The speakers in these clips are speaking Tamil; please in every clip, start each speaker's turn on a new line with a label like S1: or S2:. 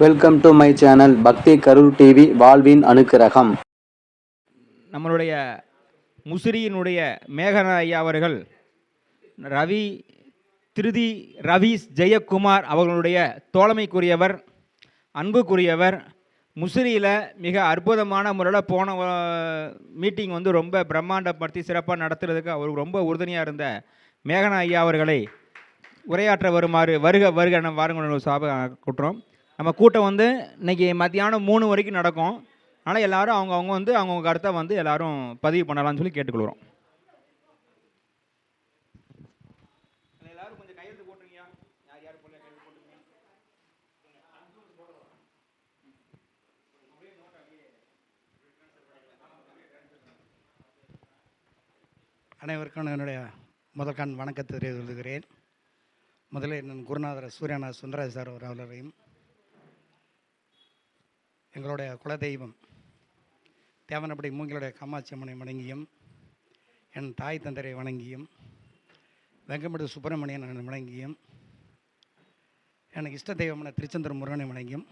S1: வெல்கம் டு மை சேனல் பக்தி கரூர் டிவி வாழ்வின் அனுக்கிரகம்
S2: நம்மளுடைய முசிறியினுடைய மேகன ஐயா அவர்கள் ரவி திருதி ரவீஸ் ஜெயக்குமார் அவர்களுடைய தோழமைக்குரியவர் அன்புக்குரியவர் முசிறியில் மிக அற்புதமான முறையில் போன மீட்டிங் வந்து ரொம்ப பிரம்மாண்டப்படுத்தி சிறப்பாக நடத்துறதுக்கு அவர் ரொம்ப உறுதுணையாக இருந்த மேகனா ஐயா அவர்களை உரையாற்ற வருமாறு வருக வருக நம்ம வாருங்க சாப கூட்டுறோம். நம்ம கூட்டம் வந்து இன்றைக்கி மத்தியானம் மூணு வரைக்கும் நடக்கும். அதனால் எல்லோரும் அவங்கவுங்க வந்து அவங்கவுங்க கருத்தை வந்து எல்லோரும் பதிவு பண்ணலாம்னு சொல்லி கேட்டுக்கொள்கிறோம்.
S3: அனைவருக்கும் என்னுடைய முதல் கண் வணக்கத்தை தெரிவித்துக்கிறேன் முதலில் என் குருநாதர் சூரியநாத் சுந்தரராஜ் சார் அவர்களையும் எங்களுடைய குலதெய்வம் தேவனப்படி மூங்கிலுடைய காமாட்சி அம்மனை வணங்கியும் என் தாய் தந்தரை வணங்கியும் வெங்கமடு சுப்பிரமணியன் வணங்கியும் எனக்கு இஷ்ட தெய்வமான திருச்செந்தூர் முருகனை வணங்கியும்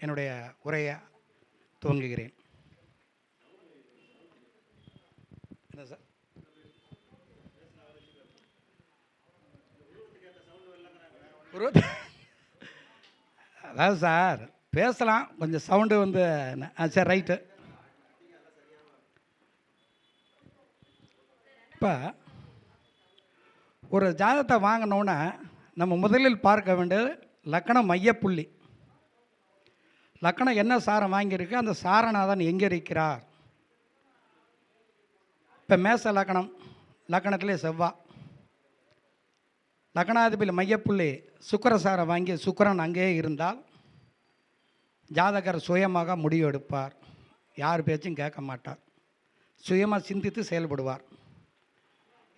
S3: என்னுடைய உரையை துவங்குகிறேன். என்ன சார்? அதாவது சார் பேசலாம். கொஞ்சம் சவுண்டு வந்து சரி ரைட்டு இப்போ ஒரு ஜாதகத்தை வாங்கினோன்னா நம்ம முதலில் பார்க்க வேண்டியது லக்கணம் மையப்புள்ளி. லக்கணம் என்ன சாரம் வாங்கியிருக்கு? அந்த சாரநாதன் எங்கே இருக்கிறார்? இப்போ மேச லக்கணம் லக்கணத்திலே செவ்வா. லக்கணாதிபதி மையப்புள்ளி சுக்கரசாரம் வாங்கி சுக்கரன் அங்கேயே இருந்தால் ஜாதகர் சுயமாக முடிவு எடுப்பார் யார் பேச்சும் கேட்க மாட்டார். சுயமாக சிந்தித்து செயல்படுவார்.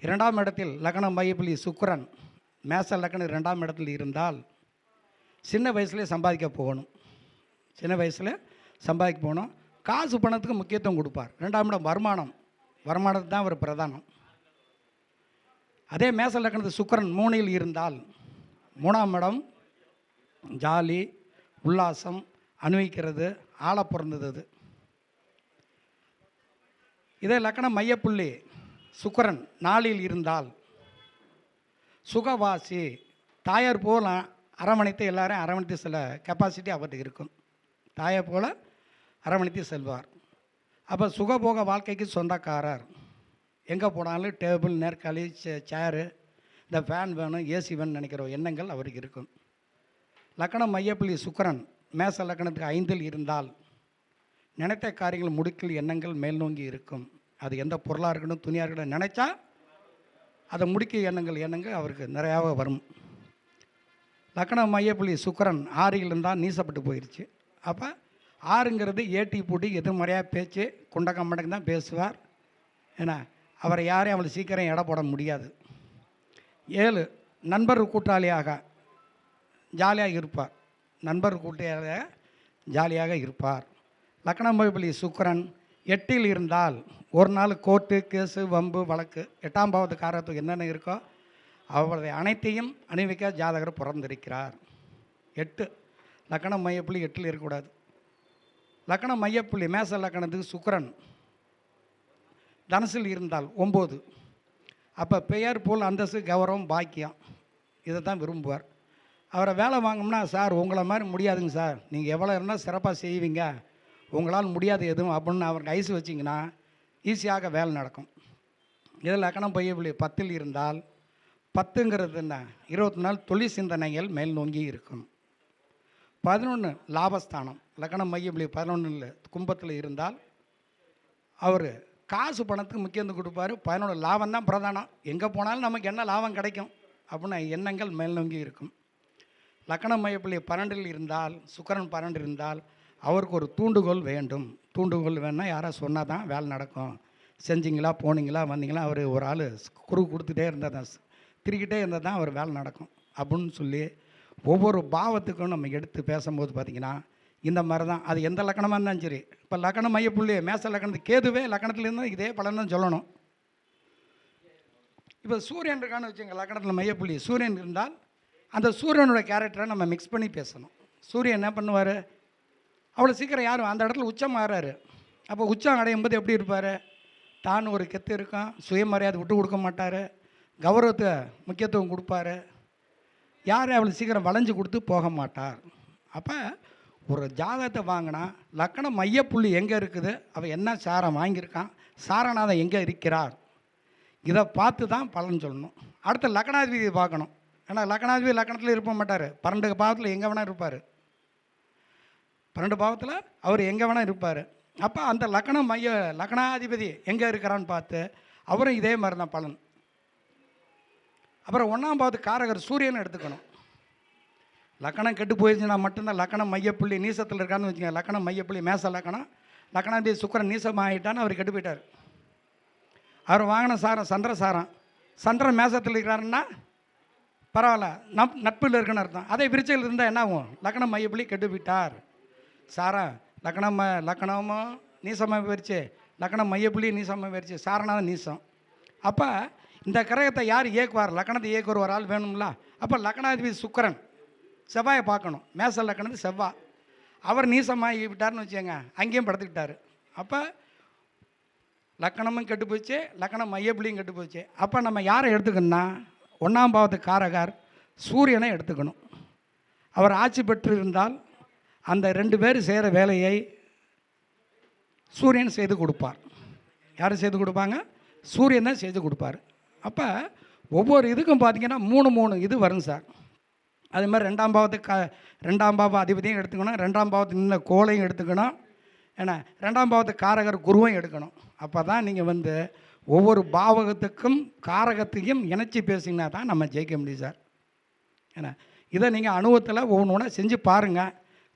S3: இரண்டாம் இடத்தில் லக்ன மையப்புலி சுக்கரன். மேச லக்னம் இரண்டாம் இடத்தில் இருந்தால் சின்ன வயசுலேயே சம்பாதிக்க போகணும். சின்ன வயசில் சம்பாதிக்க போகணும். காசு பணத்துக்கு முக்கியத்துவம் கொடுப்பார். ரெண்டாம் இடம் வருமானம். வருமானத்துக்கு தான் அவர் பிரதானம். அதே மேச லக்கணத்து சுக்கரன் மூணில் இருந்தால் மூணாம் இடம் ஜாலி உல்லாசம் அனுபவிக்கிறது ஆளை பிறந்தது அது. இதே லக்கணம் மையப்புள்ளி சுக்கரன் நாளில் இருந்தால் சுகவாசி தாயார் போல அரவணைத்து எல்லாரையும் அரவணைத்து செல்ல கெப்பாசிட்டி அவருக்கு இருக்கும். தாயார் போல அரவணைத்து செல்வார். அப்போ சுகபோக வாழ்க்கைக்கு சொந்தக்காரர். எங்கே போனாலும் டேபிள் நேர்காலி சே- சேரு இந்த ஃபேன் வேணும் ஏசி வேணும்னு நினைக்கிற எண்ணங்கள் அவருக்கு இருக்கும். லக்கணம் மையப்புள்ளி சுக்கரன் மேச லக்கணத்துக்கு ஐந்தில் இருந்தால் நினைத்த காரியங்கள் முடுக்கில் எண்ணங்கள் மேல் நோங்கி இருக்கும். அது எந்த பொருளாக இருக்கணும் துணியாக இருக்கணும் நினைச்சா அதை முடிக்க எண்ணங்கள் எண்ணங்கள் அவருக்கு நிறையாவே வரும். லக்கண மையப்புள்ளி சுக்கிரன் ஆறில் இருந்தால் நீசப்பட்டு போயிடுச்சு அப்போ ஆறுங்கிறது ஏட்டி பூட்டி எதிர்மறையாக பேச்சு குண்டக்கம்படக்கு தான் பேசுவார். ஏன்னா அவரை யாரையும் அவளை சீக்கிரம் எடை போட முடியாது. ஏழு நண்பர் கூட்டாளியாக ஜாலியாக இருப்பார். நண்பர் கூட்டையாக ஜாலியாக இருப்பார். லக்னம் பைபிளி சுக்கிரன் எட்டில் இருந்தால் ஒரு நாள் கோர்ட்டு கேஸு வம்பு வழக்கு எட்டாம் பாவத்து காரத்துக்கு என்னென்ன இருக்கோ அவரது அனைத்தையும் அணிவிக்க ஜாதகர் பிறந்திருக்கிறார். எட்டு. லக்கணம் மையப்புள்ளி எட்டில் இருக்கக்கூடாது. லக்கணம் மையப்புள்ளி மேச லக்கணத்துக்கு சுக்கரன் தனசில் இருந்தால் ஒம்பது. அப்போ பெயர் போல் அந்தஸ்து கௌரவம் பாக்கியம். இதை தான் விரும்புவார். அவரை வேலை வாங்கணும்னா சார் உங்களை மாதிரி முடியாதுங்க சார். நீங்கள் எவ்வளோ இருந்தால் சிறப்பாக செய்வீங்க. உங்களால் முடியாது எதுவும் அப்படின்னு அவருக்கு ஐஸ் வச்சிங்கன்னா ஈஸியாக வேலை நடக்கும். இதில் லக்கணம் பையவில்லை பத்தில் இருந்தால் பத்துங்கிறது என்ன? இருபத்தி நாள் தொழில் சிந்தனைகள் மேல் நோங்கி இருக்கும். பதினொன்று லாபஸ்தானம். லக்கணம் மையபிளி பதினொன்றில் கும்பத்தில் இருந்தால் அவர் காசு பணத்துக்கு முக்கியத்துவம் கொடுப்பாரு. பதினொன்று லாபம் தான் பிரதானம். எங்கே போனாலும் நமக்கு என்ன லாபம் கிடைக்கும்? அப்படின்னு எண்ணங்கள் மேல் நோங்கி இருக்கும். லக்கணம் மையப்பள்ளி பன்னெண்டில் இருந்தால் சுக்கரன் பன்னெண்டு இருந்தால் அவருக்கு ஒரு தூண்டுகோல் வேண்டும். தூண்டுகோல் வேணால் யாராவது சொன்னால் தான் வேலை நடக்கும். செஞ்சிங்களா போனீங்களா வந்தீங்களா அவர் ஒரு ஆள் குறு கொடுத்துட்டே இருந்தால் தான் திருக்கிட்டே இருந்தால் தான் அவர் வேலை நடக்கும். அப்படின்னு சொல்லி ஒவ்வொரு பாவத்துக்கும் நம்ம எடுத்து பேசும்போது பார்த்திங்கன்னா இந்த மாதிரி தான் அது எந்த லக்கணமாக இருந்தாலும் சரி. இப்போ லக்கணம் மையப்புள்ளி மேச லக்கணத்துக்கு கேதுவே லக்கணத்துலேருந்து இருந்தால் இதே பலன் தான் சொல்லணும். இப்போ சூரியன் இருக்கான்னு வச்சுங்க லக்கணத்தில் மையப்புள்ளி. சூரியன் இருந்தால் அந்த சூரியனோட கேரக்டரை நம்ம மிக்ஸ் பண்ணி பேசணும். சூரியன் என்ன பண்ணுவார்? அவ்வளோ சீக்கிரம் யாரும் அந்த இடத்துல உச்சம் மாறாரு. அப்போ உச்சம் அடையும் போது எப்படி இருப்பார்? தான் ஒரு கெத்து இருக்கான் சுயமரியாதை விட்டு கொடுக்க மாட்டார். கௌரவத்தை முக்கியத்துவம் கொடுப்பாரு. யாரும் அவ்வளோ சீக்கிரம் வளைஞ்சு கொடுத்து போக மாட்டார்? அப்போ ஒரு ஜாதகத்தை வாங்கினா லக்கண மையப்புள்ளி எங்கே இருக்குது? அவன் என்ன சாரம் வாங்கியிருக்கான்? சாரநாதன் எங்கே இருக்கிறார்? இதை பார்த்து தான் பலன் சொல்லணும். அடுத்து லக்கணாதிபதி பார்க்கணும். ஏன்னா லக்கணாதிபதி லக்கணத்தில் இருப்ப மாட்டார். பன்னெண்டு பாவத்தில் எங்கே வேணால் இருப்பார். பன்னெண்டு பாவத்தில் அவர் எங்கே வேணால் இருப்பார். அப்போ அந்த லக்கணம் மைய லக்கணாதிபதி எங்கே இருக்கிறான்னு பார்த்து அவரும் இதே மாதிரி தான் பலன். அப்புறம் ஒன்றாம் பாவத்து காரகர் சூரியனை எடுத்துக்கணும். லக்கணம் கெட்டு போயிடுச்சுன்னா மட்டும்தான் லக்கணம் மையப்புள்ளி நீசத்தில் இருக்கான்னு வச்சுக்கோங்க. லக்கணம் மையப்புள்ளி மேச லக்கணம். லக்கணாதிபதி சுக்கரன் நீசம் ஆகிட்டான்னு அவர் கெட்டு போயிட்டார். அவர் வாங்கின சாரம் சந்திர சாரம். சந்திரன் மேசத்தில் இருக்கிறாருன்னா பரவாயில்ல நப் நட்பில் இருக்குன்னு அர்த்தம். அதே விருச்சையில் இருந்தால் என்ன ஆகும்? லக்கணம் மையப்புள்ளி கெட்டு விட்டார் சாரா லக்கணம் ம- லக்கணமும் நீசமாக போயிடுச்சு லக்கணம் மையப்புள்ளி நீசமாக போயிடுச்சு சாரனா நீசம். அப்போ இந்த கிரகத்தை யார் இயக்குவார்? லக்கணத்தை இயக்குவார் ஒரு ஆள் வேணும்ல? அப்போ லக்னாதிபதி சுக்கிரன். செவ்வாயை பார்க்கணும். மேச லக்கணத்து செவ்வாய் அவர் நீசமாகி விட்டார்னு வச்சுக்கோங்க அங்கேயும் படுத்துக்கிட்டாரு. அப்போ லக்கணமும் கெட்டு போச்சு லக்கணம் மையப்புள்ளியும் கெட்டு போச்சு அப்போ நம்ம யாரை எடுத்துக்கணும்னா ஒன்றாம் பாவத்து காரகார் சூரியனை எடுத்துக்கணும். அவர் ஆட்சி பெற்று இருந்தால் அந்த ரெண்டு பேர் செய்கிற வேலையை சூரியன் செய்து கொடுப்பார். யார் செய்து கொடுப்பாங்க? சூரியன் தான் செய்து கொடுப்பார். அப்போ ஒவ்வொரு இதுக்கும் பார்த்திங்கன்னா மூணு மூணு இது வரும் சார். அதே மாதிரி ரெண்டாம் பாவத்து க ரெண்டாம் பாவ அதிபதியும் எடுத்துக்கணும் ரெண்டாம் பாவத்து நின்ன கோலையும் எடுத்துக்கணும் ஏன்னா ரெண்டாம் பாவத்து காரகர் குருவையும் எடுக்கணும். அப்போ தான் நீங்கள் வந்து ஒவ்வொரு பாவகத்துக்கும் காரகத்தையும் இணைச்சி பேசிங்கன்னா தான் நம்ம ஜெயிக்க முடியும் சார். ஏன்னா இதை நீங்கள் அனுபவத்தில் ஒவ்வொன்று ஒன்றா செஞ்சு பாருங்கள்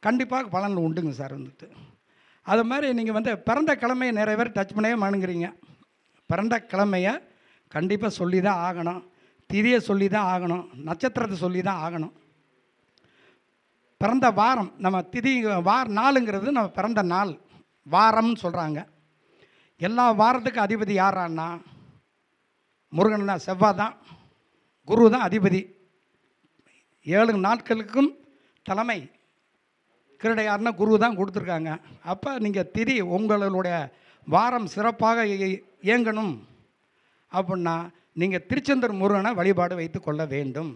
S3: கண்டிப்பாக பலன் உண்டுங்க சார் வந்துட்டு. அது மாதிரி நீங்கள் வந்து பிறந்த கிழமையை நிறைய பேர் டச் பண்ணவே மாணுங்கிறீங்க பிறந்த கிழமையை கண்டிப்பாக சொல்லி தான் ஆகணும். திதியை சொல்லி தான் ஆகணும். நட்சத்திரத்தை சொல்லி தான் ஆகணும். பிறந்த வாரம் நம்ம திதி வார நாளுங்கிறது நம்ம பிறந்த நாள். வாரம்னு சொல்கிறாங்க எல்லா வாரத்துக்கும் அதிபதி யாரான்னா? முருகன் தான் செவ்வாய் தான் குரு தான் அதிபதி. ஏழு நாட்களுக்கும் தலைமை கிரடையார்னா குரு தான் கொடுத்துருக்காங்க. அப்போ நீங்கள் திதி உங்களுடைய வாரம் சிறப்பாக இயங்கணும் அப்படின்னா நீங்கள் திருச்செந்தூர் முருகனை வழிபாடு வைத்து கொள்ள வேண்டும்.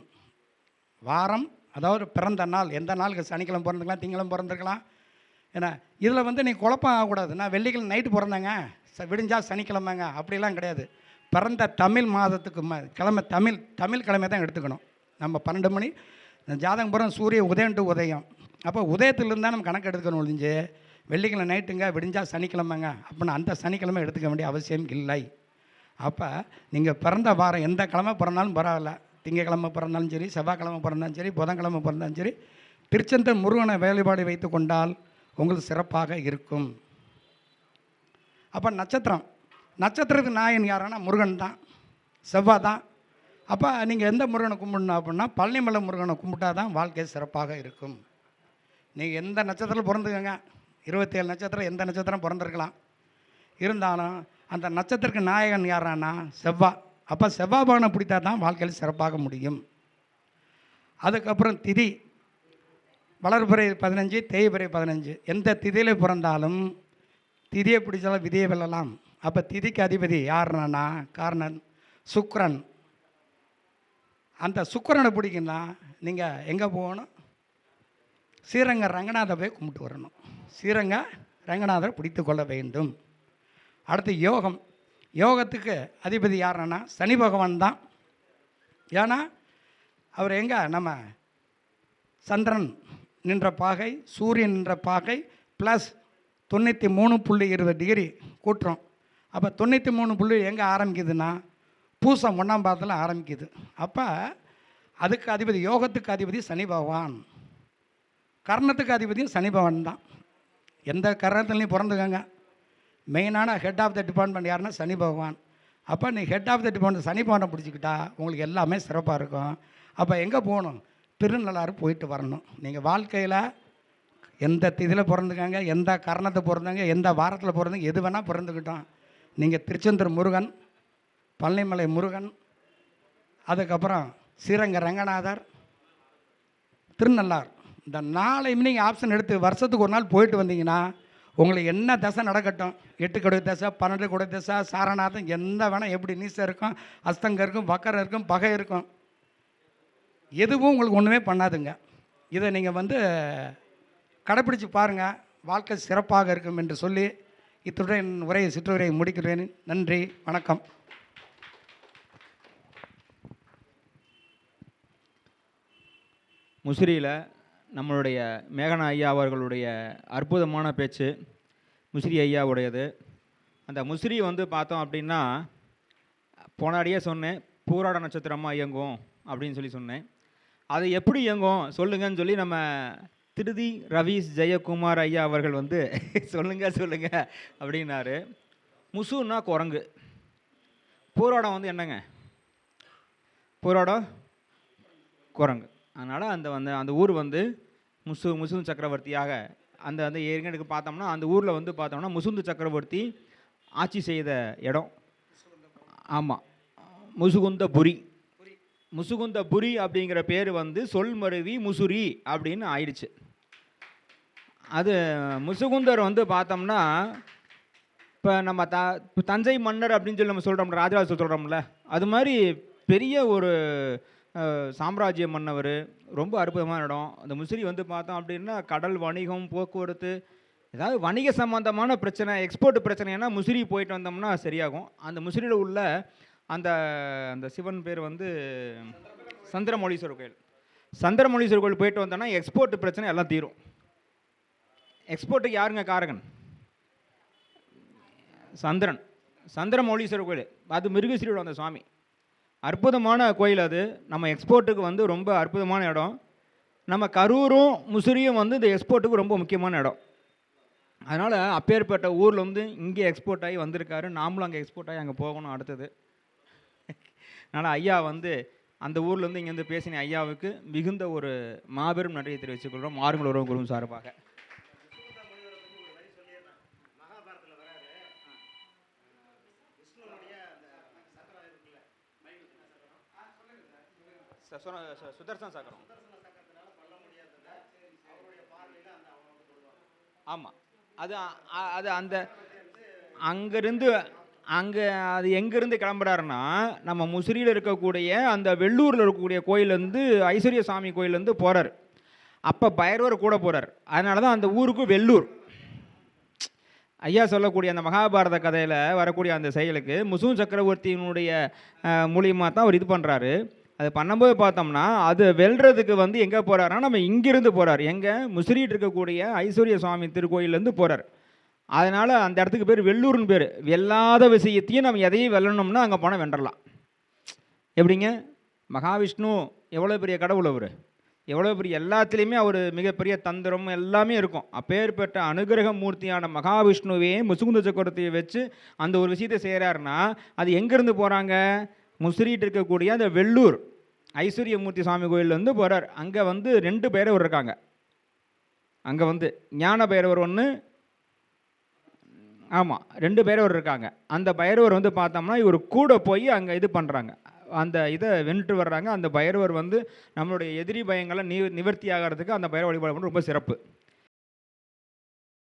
S3: வாரம் அதாவது பிறந்த நாள் எந்த நாளுக்கு சனிக்கிழமை பிறந்துக்கலாம் திங்களும் பிறந்திருக்கலாம். ஏன்னா இதில் வந்து நீ குழப்பம் ஆகக்கூடாது. நான் வெள்ளிக்கிழமை நைட்டு பிறந்தேங்க. விடிஞ்சா சனிக்கிழமைங்க. அப்படிலாம் கிடையாது. பிறந்த தமிழ் மாதத்துக்கு ம கிழமை தமிழ் தமிழ் கிழமை தான் எடுத்துக்கணும். நம்ம பன்னெண்டு மணி ஜாதகபுரம் ஜாதகம் சூரிய உதயம் டு உதயம். அப்போ உதயத்திலிருந்து தான் நம்ம கணக்கு எடுத்துக்கணும் ஒழிஞ்சு. வெள்ளிக்கிழமை நைட்டுங்க விடிஞ்சா சனிக்கிழமைங்க. அப்படின்னு அந்த சனிக்கிழமை எடுத்துக்க வேண்டிய அவசியம் இல்லை. அப்போ நீங்கள் பிறந்த வாரம் எந்த கிழமை பிறந்தாலும் பரவாயில்ல. திங்கக்கிழமை பிறந்தாலும் சரி செவ்வாய்க்கிழமை பிறந்தாலும் சரி புதன்கிழமை பிறந்தாலும் சரி திருச்செந்தூர் முருகனை வேலைப்பாடு வைத்து கொண்டால் உங்களுக்கு சிறப்பாக இருக்கும். அப்போ நட்சத்திரம். நட்சத்திரத்துக்கு நாயன் யாருன்னா முருகன் தான். செவ்வாய் தான். அப்போ நீங்கள் எந்த முருகனை கும்பிடணும் அப்படின்னா பழனிமலை முருகனை கும்பிட்டா தான் வாழ்க்கை சிறப்பாக இருக்கும். நீங்கள் எந்த நட்சத்திரத்தில் பிறந்துக்கங்க. இருபத்தேழு நட்சத்திரம் எந்த நட்சத்திரம் பிறந்திருக்கலாம். இருந்தாலும் அந்த நட்சத்திரக்கு நாயகன் யாரானா செவ்வாய் அப்போ செவ்வாய் பகனை பிடித்தா தான் வாழ்க்கையில் சிறப்பாக முடியும். அதுக்கப்புறம் திதி. வளர்பிறை பதினஞ்சு தேய்பிறை பதினஞ்சு. எந்த திதியில் பிறந்தாலும் திதியை பிடிச்சாலும் விதியை வெல்லலாம். அப்போ திதிக்கு அதிபதி யாருனா காரணன் சுக்ரன். அந்த சுக்கரனை பிடிக்குன்னா நீங்கள் எங்கே போகணும்? ஸ்ரீரங்க ரங்கநாதரை போய் கும்பிட்டு வரணும். ஸ்ரீரங்க ரங்கநாதரை பிடித்து கொள்ள வேண்டும். அடுத்து யோகம். யோகத்துக்கு அதிபதி யாருன்னா சனி பகவான் தான். ஏன்னா அவர் எங்கே? நம்ம சந்திரன் நின்ற பாகை சூரியன் நின்ற பாகை ப்ளஸ் தொண்ணூற்றி மூணு புள்ளி இருபது டிகிரி கூட்டுறோம். அப்போ தொண்ணூற்றி மூணு புள்ளி எங்கே ஆரம்பிக்குதுன்னா பூசம் ஒன்றாம் பாதத்தில் ஆரம்பிக்குது. அப்போ அதுக்கு அதிபதி யோகத்துக்கு அதிபதி சனி பகவான். கர்ணத்துக்கு அதிபதியும் சனி பகவான் தான். எந்த கர்ணத்துலையும் பிறந்துக்கங்க. மெயினான ஹெட் ஆஃப் த டிபார்ட்மெண்ட் யாருன்னா சனி பகவான். அப்போ நீ head of the department Shani பகவானை பிடிச்சிக்கிட்டா உங்களுக்கு எல்லாமே சிறப்பாக இருக்கும். அப்போ எங்கே போகணும்? திருநள்ளாறு போயிட்டு வரணும். நீங்கள் வாழ்க்கையில் எந்த இதில் பிறந்துக்காங்க எந்த கரணத்தை பிறந்தாங்க எந்த வாரத்தில் பிறந்தாங்க எது வேணால் பிறந்துக்கிட்டோம் நீங்கள் திருச்செந்தூர் முருகன் பழனிமலை முருகன் அதுக்கப்புறம் ஸ்ரீரங்க ரங்கநாதர் திருநள்ளார் இந்த நாளையும் நீங்கள் ஆப்ஷன் எடுத்து வருஷத்துக்கு ஒரு நாள் போயிட்டு வந்தீங்கன்னா உங்களுக்கு என்ன தசை நடக்கட்டும்? எட்டு கொடை தசை பன்னெண்டு கொடை தசை சாரநாதம் எந்த வேணால் எப்படி நீசம் இருக்கும் அஸ்தங்க இருக்கும் வக்கரம் இருக்கும் பகை இருக்கும். எதுவும் உங்களுக்கு ஒன்றுமே பண்ணாதுங்க. இதை நீங்கள் வந்து கடைப்பிடிச்சு பாருங்கள் வாழ்க்கை சிறப்பாக இருக்கும் என்று சொல்லி இத்துடன் என் உரையை சிற்றுரையை முடிக்கிறேன். நன்றி வணக்கம்.
S2: முசிறியில் நம்மளுடைய மேகனா ஐயா அவர்களுடைய அற்புதமான பேச்சு முசிறி ஐயாவுடையது. அந்த முசிறி வந்து பார்த்தோம் அப்படின்னா போனாடியே சொன்னேன் பூராட நட்சத்திரமாக இயங்கும் அப்படின்னு சொல்லி சொன்னேன். அது எப்படி இயங்கும்? சொல்லுங்கன்னு சொல்லி நம்ம திருதி ரவீஷ் ஜெயக்குமார் ஐயா அவர்கள் வந்து சொல்லுங்கள் சொல்லுங்கள் அப்படின்னாரு. முசுன்னா குரங்கு. போராடம் வந்து என்னங்க? போராடம் குரங்கு. அதனால் அந்த வந்து அந்த ஊர் வந்து முசு முசுந்து சக்கரவர்த்தியாக அந்த அந்த ஏற்கனவே பார்த்தோம்னா அந்த ஊரில் வந்து பார்த்தோம்னா முசுந்து சக்கரவர்த்தி ஆட்சி செய்த இடம். ஆமாம் முசுகுந்தபுரி. முசுகுந்தபுரி அப்படிங்கிற பேர் வந்து சொல்மருவி முசுரி அப்படின்னு ஆயிடுச்சு. அது முசுகுந்தர் வந்து பார்த்தோம்னா இப்போ நம்ம த தஞ்சை மன்னர் அப்படின்னு சொல்லி நம்ம சொல்கிறோம் ராஜராஜ சொல்கிறோம்ல அது மாதிரி பெரிய ஒரு சாம்ராஜ்ய மன்னவர் ரொம்ப அற்புதமான இடம். அந்த முசிறி வந்து பார்த்தோம் அப்படின்னா கடல் வணிகம் போக்குவரத்து ஏதாவது வணிக சம்பந்தமான பிரச்சனை எக்ஸ்போர்ட் பிரச்சனைனா முசிறி போயிட்டு வந்தோம்னா சரியாகும். அந்த முசிறியில் உள்ள அந்த அந்த சிவன் பேர் வந்து சந்திரமௌலீஸ்வரர் கோயில். சந்திரமௌலீஸ்வரர் கோயில் போயிட்டு வந்தோம்னா எக்ஸ்போர்ட் பிரச்சனை எல்லாம் தீரும். எக்ஸ்போர்ட்டுக்கு யாருங்க காரகன்? சந்திரன். சந்திரமௌலீஸ்வரர் கோயில். அது மிருகஸ்ரீயோட அந்த சுவாமி. அற்புதமான கோயில் அது. நம்ம எக்ஸ்போர்ட்டுக்கு வந்து ரொம்ப அற்புதமான இடம். நம்ம கரூரும் முசிறியும் வந்து இந்த எக்ஸ்போர்ட்டுக்கு ரொம்ப முக்கியமான இடம். அதனால் அப்பேற்பட்ட ஊரில் வந்து இங்கே எக்ஸ்போர்ட் ஆகி வந்திருக்காரு. நாமளும் அங்கே எக்ஸ்போர்ட் ஆகி அங்கே போகணும் அடுத்தது. அதனால் ஐயா வந்து அந்த ஊர்லேருந்து இங்கேருந்து பேசின ஐயாவுக்கு மிகுந்த ஒரு மாபெரும் நன்றியை தெரிவித்துக் கொள்கிறோம் மாறுங்கள் உறவு குழுவும் சார்பாக. சுதர்சன் சக்கரம் ஆமாம் அது அது அந்த அங்கேருந்து அங்கே அது எங்கேருந்து கிளம்புறாருன்னா நம்ம முசிறியில் இருக்கக்கூடிய அந்த வெள்ளூரில் இருக்கக்கூடிய கோயிலேருந்து ஐஸ்வர்ய சாமி கோயிலேருந்து போகிறார் அப்போ பைரவர் கூட போகிறார் அதனால தான் அந்த ஊருக்கு வெள்ளூர். ஐயா சொல்லக்கூடிய அந்த மகாபாரத கதையில் வரக்கூடிய அந்த செயலுக்கு முசு சக்கரவர்த்தியினுடைய மூலியமாக தான் அவர் இது பண்ணுறாரு அது பண்ணும்போது பார்த்தோம்னா அது வெல்றதுக்கு வந்து எங்கே போகிறாருன்னா நம்ம இங்கிருந்து போகிறார் எங்கே? முசிறிட்டு இருக்கக்கூடிய ஐஸ்வர்ய சுவாமி திருக்கோயிலேருந்து போகிறார் அதனால் அந்த இடத்துக்கு பேர் வெள்ளூர்னு பேர். வெல்லாத விஷயத்தையும் நம்ம எதையும் வெல்லணும்னா அங்கே போனால் வென்றலாம் எப்படிங்க? மகாவிஷ்ணு எவ்வளோ பெரிய கடவுள் அவர்? எவ்வளோ பெரிய எல்லாத்துலேயுமே அவர் மிகப்பெரிய தந்திரம் எல்லாமே இருக்கும். அப்பேற்பட்ட அனுகிரக மூர்த்தியான மகாவிஷ்ணுவே முசுகுந்த சக்கரத்தையை வச்சு அந்த ஒரு விஷயத்தை செய்கிறாருன்னா அது எங்கேருந்து போகிறாங்க முசிறிட்டு இருக்கக்கூடிய அந்த வெள்ளூர் ஐஸ்வர்யமூர்த்தி சுவாமி கோயிலேருந்து போகிறார் அங்கே வந்து ரெண்டு பேரவர் இருக்காங்க. அங்கே வந்து ஞான பைரவர் ஒன்று ஆமாம் ரெண்டு பைரவர் இருக்காங்க. அந்த பைரவர் வந்து பார்த்தோம்னா இவர் கூட போய் அங்கே இது பண்ணுறாங்க அந்த இதை வென்று வர்றாங்க. அந்த பைரவர் வந்து நம்மளுடைய எதிரி பயங்களை நி நிவர்த்தி ஆகிறதுக்கு அந்த பைரவ வழிபாடு ரொம்ப சிறப்பு.